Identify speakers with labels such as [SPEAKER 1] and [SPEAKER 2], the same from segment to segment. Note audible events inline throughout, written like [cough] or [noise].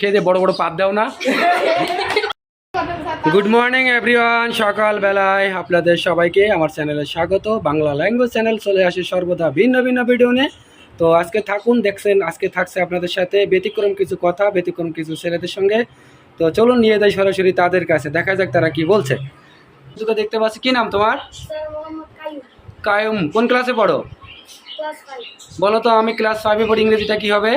[SPEAKER 1] খেয়ে বড় বড় পাত দাও না। গুড মর্নিং এভরিওয়ান সকালবেলায় আপনাদের সবাইকে আমার চ্যানেলে স্বাগত। বাংলা ল্যাঙ্গুয়েজ চ্যানেল চলে আসে সর্বদা ভিন্ন ভিন্ন ভিডিও নিয়ে। তো আজকে থাকুন দেখছেন আজকে থাকছে আপনাদের সাথে ব্যতিক্রম কিছু কথা ব্যতিক্রম কিছু ছেলেদের সঙ্গে। তো চলুন নিয়ে যাই সরাসরি তাদের কাছে। দেখা যাক তারা কি বলছে। তোকে দেখতে পাচ্ছি। কি নাম তোমার? কায়ুম। কোন ক্লাসে পড়ো? বলো তো আমি ক্লাস ফাইভে পড়ি ইংরেজিটা কি হবে?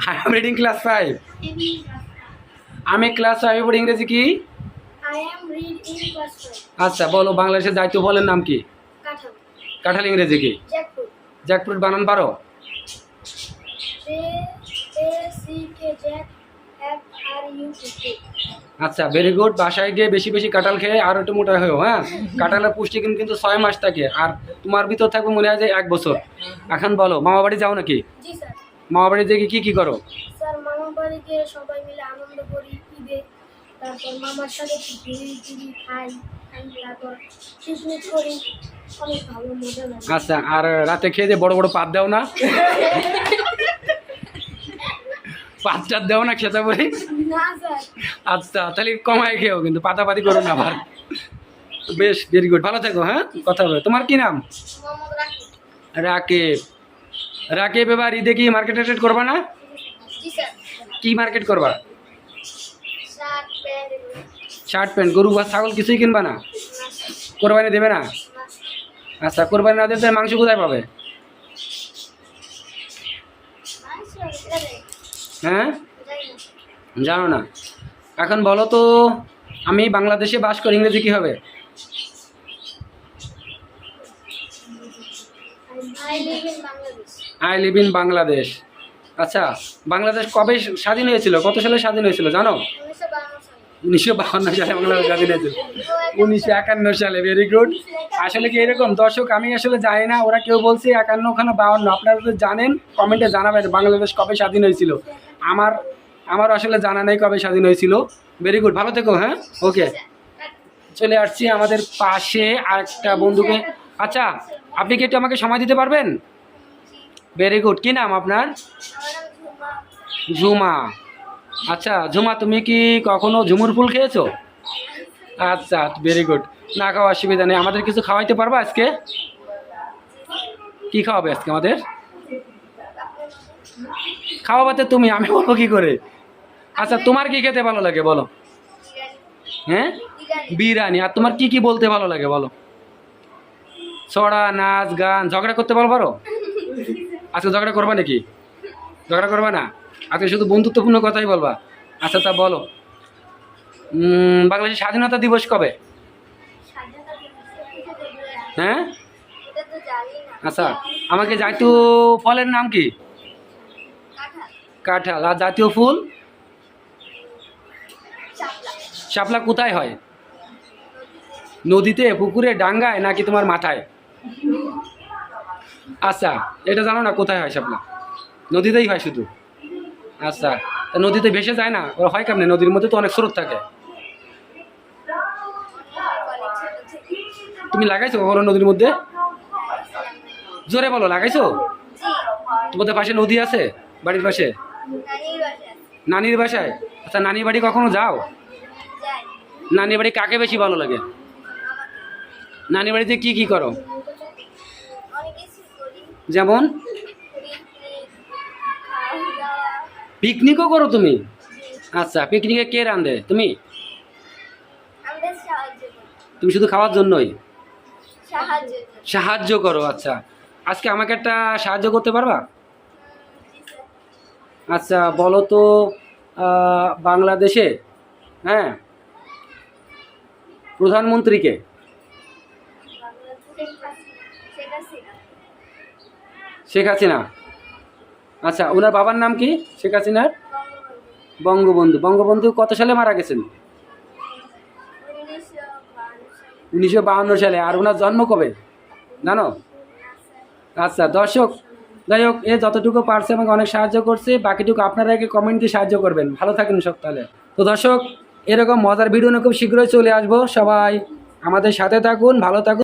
[SPEAKER 2] I am reading class five
[SPEAKER 1] আমি ক্লাস ফাইভে পড়ি ইংরেজি কি আচ্ছা বলো বাংলাদেশের দায়িত্ব বলেন নাম কি? কাঁঠাল। ইংরেজি কি?
[SPEAKER 2] জ্যাকফ্রুট।
[SPEAKER 1] বানান পারো?
[SPEAKER 2] আর
[SPEAKER 1] আচ্ছা ভেরি গুড বাসায় গিয়ে বেশি বেশি কাঁঠাল খেয়ে আরও একটু মোটা হয়েও হ্যাঁ? [laughs] কাঁঠালের পুষ্টি কিন্তু ছয় মাস থাকে আর তোমার ভিতর থাকবে মনে হয় যে এক বছর। এখন বলো মামা বাড়ি যাও নাকি? মামা বাড়ি থেকে কি কি করো?
[SPEAKER 2] স্যার মামা বাড়িতে সবাই মিলে আনন্দ করি ঈদে। তারপর মামার সাথে ঘুরি ঘুরি খাই খাই তারপর পিকনিক করি। অনেক ভালো মজা লাগে।
[SPEAKER 1] আচ্ছা আর রাতে খেয়ে দিয়ে বড় বড় পাত দাও না? পাত টাত দাও না খেতে বলি? আচ্ছা তাহলে কমায় খেয়েও কিন্তু পাতাপাতি করো না আবার। বেশ ভেরি গুড ভালো থেকো হ্যাঁ? কথা বলে। তোমার কি নাম?
[SPEAKER 2] রাকিব।
[SPEAKER 1] রাকেব এবার ঈদে কি মার্কেট টার্কেট করবা না?
[SPEAKER 2] জি স্যার।
[SPEAKER 1] কি মার্কেট করবা?
[SPEAKER 2] Shirt pant.
[SPEAKER 1] গরু বা ছাগল কিছুই কিনবা না? কোরবানি দেবে না? আচ্ছা কোরবানি না দিতে মাংস কোথায় পাবে? হ্যাঁ? জানো না। এখন বলো তো আমি বাংলাদেশে বাস করি ইংরেজি কী হবে?
[SPEAKER 2] I live in Bangladesh.
[SPEAKER 1] I live in Bangladesh. আচ্ছা বাংলাদেশ কবে স্বাধীন হয়েছিল? কত সালে স্বাধীন হয়েছিল, জানো?
[SPEAKER 2] উনিশশো বাহান্ন সালে।
[SPEAKER 1] বাহান্ন বাংলাদেশ স্বাধীন হয়েছিল। উনিশশো একান্ন সালে ভেরি গুড আসলে কি এরকম? দর্শক, আমি আসলে জানি না, ওরা কেউ বলছে একান্ন ওখানে বাউন্ন আপনারা তো জানেন, কমেন্টে জানাবেন বাংলাদেশ কবে স্বাধীন হয়েছিল। আমার আমার আসলে জানা নেই কবে স্বাধীন হয়েছিল। ভেরি গুড ভালো থেকো হ্যাঁ? ওকে চলে আসছি আমাদের পাশে আরেকটা বন্ধুকে। আচ্ছা আপনি কি একটু আমাকে সময় দিতে পারবেন? ভেরি গুড কী নাম আপনার?
[SPEAKER 2] ঝুমা।
[SPEAKER 1] আচ্ছা ঝুমা, তুমি কি কখনো ঝুমুর ফুল খেয়েছো? আচ্ছা ভেরি গুড না খাওয়া অসুবিধা নেই। আমাদের কিছু খাওয়াইতে পারবা আজকে? কি খাওয়াবে আজকে আমাদের? খাওয়াবাতে তুমি, আমি বলব কি করে? আচ্ছা তোমার কি খেতে ভালো লাগে বলো? হ্যাঁ?
[SPEAKER 2] বিরিয়ানি।
[SPEAKER 1] আর তোমার কি কি বলতে ভালো লাগে বলো? ছড়া, নাচ, গান, ঝগড়া করতে পারো পারো? আজকে ঝগড়া করবা নাকি? ঝগড়া করবা না? আজকে শুধু বন্ধুত্বপূর্ণ কথাই বলবা। আচ্ছা তা বলো। বাংলাদেশের স্বাধীনতা দিবস কবে? হ্যাঁ। আচ্ছা আমাকে জাতীয় ফলের নাম কি?
[SPEAKER 2] কাঁঠাল।
[SPEAKER 1] আর জাতীয় ফুল।
[SPEAKER 2] শাপলা।
[SPEAKER 1] কোথায় হয়? নদীতে, পুকুরে, ডাঙ্গায় নাকি তোমার মাথায়? আচ্ছা এটা জানো না, কোথায় হয় শাপলা? নদীতেই হয় শুধু। আচ্ছা তা নদীতে ভেসে যায় না? ওরা হয় কেমনে? নদীর মধ্যে তো অনেক স্রোত থাকে। তুমি লাগাইছো কখনো নদীর মধ্যে? জোরে বলো, লাগাইছো? তোমাদের পাশে নদী আছে? বাড়ির পাশে?
[SPEAKER 2] নানির বাসায়?
[SPEAKER 1] আচ্ছা নানির বাড়ি কখনো যাও। নানির বাড়ি কাকে বেশি ভালো লাগে। নানির বাড়িতে কি কি করি। যেমন। পিকনিকও করো তুমি? আচ্ছা পিকনিকে কে রান্ধে তুমি। তুমি শুধু খাওয়ার জন্যই?
[SPEAKER 2] সাহায্য করো
[SPEAKER 1] আচ্ছা। আজকে আমাকে একটা সাহায্য করতে পারবা? আচ্ছা বলো তো বাংলাদেশে হ্যাঁ? প্রধানমন্ত্রীকে
[SPEAKER 2] বাংলাদেশের কাছে- শেখ হাসিনা।
[SPEAKER 1] শেখ হাসিনা। আচ্ছা ওনার বাবার নাম কি? শেখ হাসিনার?
[SPEAKER 2] বঙ্গবন্ধু।
[SPEAKER 1] বঙ্গবন্ধু কত সালে মারা গেছেন?
[SPEAKER 2] উনিশশো বাহান্ন সালে।
[SPEAKER 1] আর ওনার জন্ম কবে? জানো? আচ্ছা দর্শক, যাই হোক, এ যতটুকু পারছে আমাকে অনেক সাহায্য করছে। বাকিটুকু আপনারা একে কমেন্ট দিয়ে সাহায্য করবেন। ভালো থাকেন সব তাহলে। তো দর্শক, এরকম মজার ভিডিও খুব শীঘ্রই চলে আসব। সবাই আমাদের সাথে থাকুন, ভালো থাকুন।